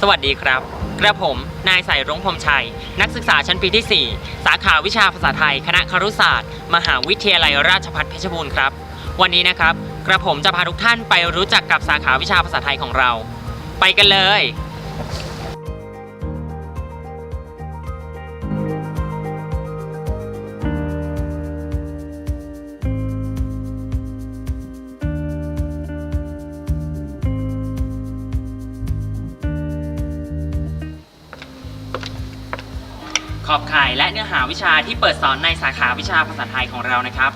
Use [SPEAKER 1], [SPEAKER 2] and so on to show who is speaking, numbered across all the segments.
[SPEAKER 1] สวัสดีครับ กระผม นายสายรุ้งพรมชัย นักศึกษาชั้นปีที่ 4 สาขาวิชาภาษาไทย คณะครุศาสตร์ มหาวิทยาลัยราชภัฏเพชรบูรณ์ครับ วันนี้นะครับ กระผมจะพาทุกท่านไปรู้จักกับสาขาวิชาภาษาไทยของเรา ไปกันเลย ขอบข่ายและเนื้อหาวิชาที่เปิดสอนในสาขาวิชาภาษาไทยของเรานะครับ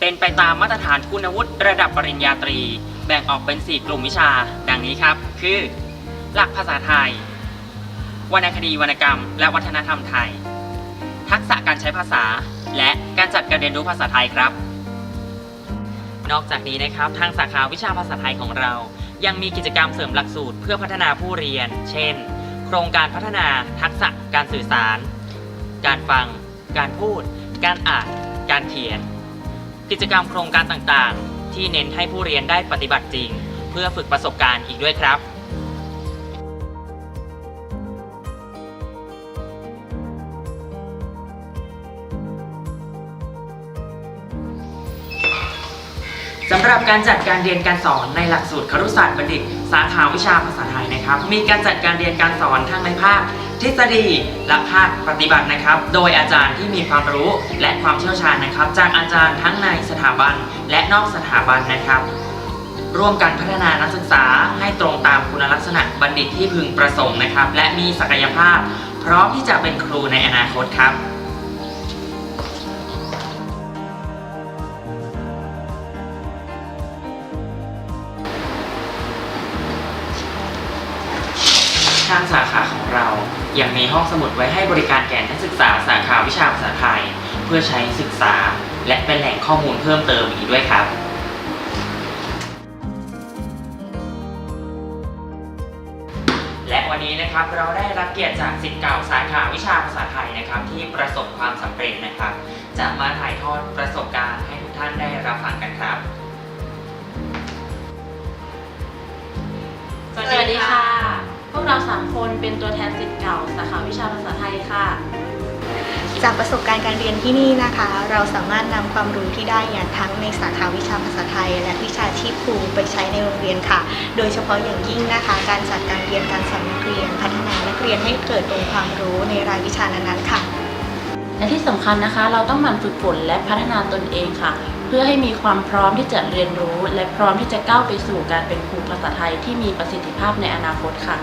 [SPEAKER 1] เป็นไปตามมาตรฐานคุณวุฒิระดับปริญญาตรี แบ่งออกเป็น 4 กลุ่มวิชา ดังนี้ครับ คือ หลักภาษาไทย วรรณคดีวรรณกรรม และวัฒนธรรมไทย ทักษะการใช้ภาษา และการจัดการเรียนรู้ภาษาไทยครับ นอกจากนี้นะครับ ทางสาขาวิชาภาษาไทยของเรา ยังมีกิจกรรมเสริมหลักสูตรเพื่อพัฒนาผู้เรียน เช่น โครงการพัฒนาทักษะการสื่อสาร การฟัง การพูด การอ่าน การเขียน กิจกรรมโครงการต่างๆ ที่เน้นให้ผู้เรียนได้ปฏิบัติจริง เพื่อฝึกประสบการณ์อีกด้วยครับ สำหรับการจัดการเรียนการสอนในหลักสูตรครุศาสตร์บัณฑิต สาขาวิชาภาษาไทยนะครับ มีการจัดการเรียนการสอนทั้งในภาคทฤษฎีและภาคปฏิบัตินะครับ โดยอาจารย์ที่มีความรู้และความเชี่ยวชาญนะครับ จากอาจารย์ทั้งในสถาบันและนอกสถาบันนะครับ ร่วมกันพัฒนานักศึกษาให้ตรงตามคุณลักษณะบัณฑิตที่พึงประสงค์นะครับ และมีศักยภาพ พร้อมที่จะเป็นครูในอนาคตครับ ทางสาขาของเรา ยังมีห้องสมุดไว้ให้บริการแก่นักศึกษาสาขาวิชาภาษาไทย เพื่อใช้ศึกษา และเป็นแหล่งข้อมูลเพิ่มเติมอีกด้วยครับและวันนี้นะครับเราได้รับเกียรติจากศิษย์เก่าสาขาวิชาภาษาไทยนะครับ ที่ประสบความสำเร็จนะครับ จะมาถ่ายทอดประสบการณ์ให้ทุกท่านได้รับฟังกันครับ
[SPEAKER 2] เราสามคนเป็นตัวแทนศิษย์เก่าสาขาวิชาภาษาไทยค่ะ
[SPEAKER 3] จากประสบการณ์การเรียนที่นี่นะคะ เราสามารถนำความรู้ที่ได้อย่างทั้งในสาขาวิชาภาษาไทย และวิชาชีพครูไปใช้ในโรงเรียนค่ะ โดยเฉพาะอย่างยิ่งนะคะ การจัดการเรียนการสอนนักเรียน พัฒนานักเรียนให้เกิดองค์ความรู้ในรายวิชานั้นๆค่ะ
[SPEAKER 2] และที่สำคัญนะคะ เราต้องหมั่นฝึกฝนและพัฒนาตนเองค่ะ เพื่อให้มีความพร้อมที่จะเรียนรู้ และพร้อมที่จะก้าวไปสู่การเป็นครูภาษาไทยที่มีประสิทธิภาพในอนาคตค่ะ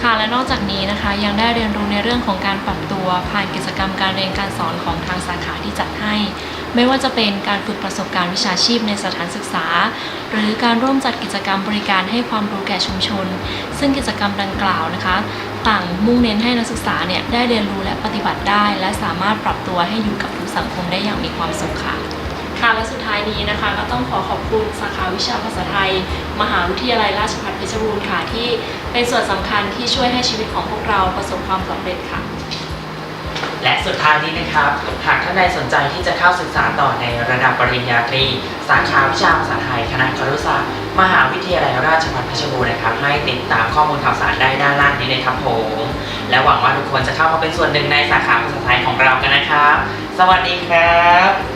[SPEAKER 4] ค่ะและนอกจากนี้นะคะยังได้เรียนรู้ในเรื่องของการปรับตัวผ่านกิจกรรมการเรียนการสอนของทางสาขาที่จัดให้ ไม่ว่าจะเป็นการฝึกประสบการณ์วิชาชีพในสถานศึกษา หรือการร่วมจัดกิจกรรมบริการให้ความรู้แก่ชุมชน ซึ่งกิจกรรมดังกล่าวนะคะ ต่างมุ่งเน้นให้นักศึกษาเนี่ยได้เรียนรู้และปฏิบัติได้ และสามารถปรับตัวให้อยู่กับทุกสังคมได้อย่างมีความสุขค่ะ ค่ะและสุดท้ายนี้นะคะ ก็ต้องขอขอบคุณสาขาวิชาภาษาไทย มหาวิทยาลัยราชภัฏเพชรบูรณ์ค่ะที่เป็นส่วนสำคัญที่ช่วยให้ชีวิตของพวกเราประสบความสำเร็จค่ะ
[SPEAKER 1] และสุดท้ายนี้นะครับหากท่านใดสนใจที่จะเข้าศึกษาต่อในระดับปริญญาตรี สาขาวิชาภาษาไทยคณะครุศาสตร์มหาวิทยาลัยราชภัฏเพชรบูรณ์นะครับให้ติดตามข้อมูลข่าวสารได้ด้านล่างนี้เลยครับผมและหวังว่าทุกคนจะเข้ามาเป็นส่วนหนึ่งในสาขาภาษาไทยของเรากันนะครับ สวัสดีครับ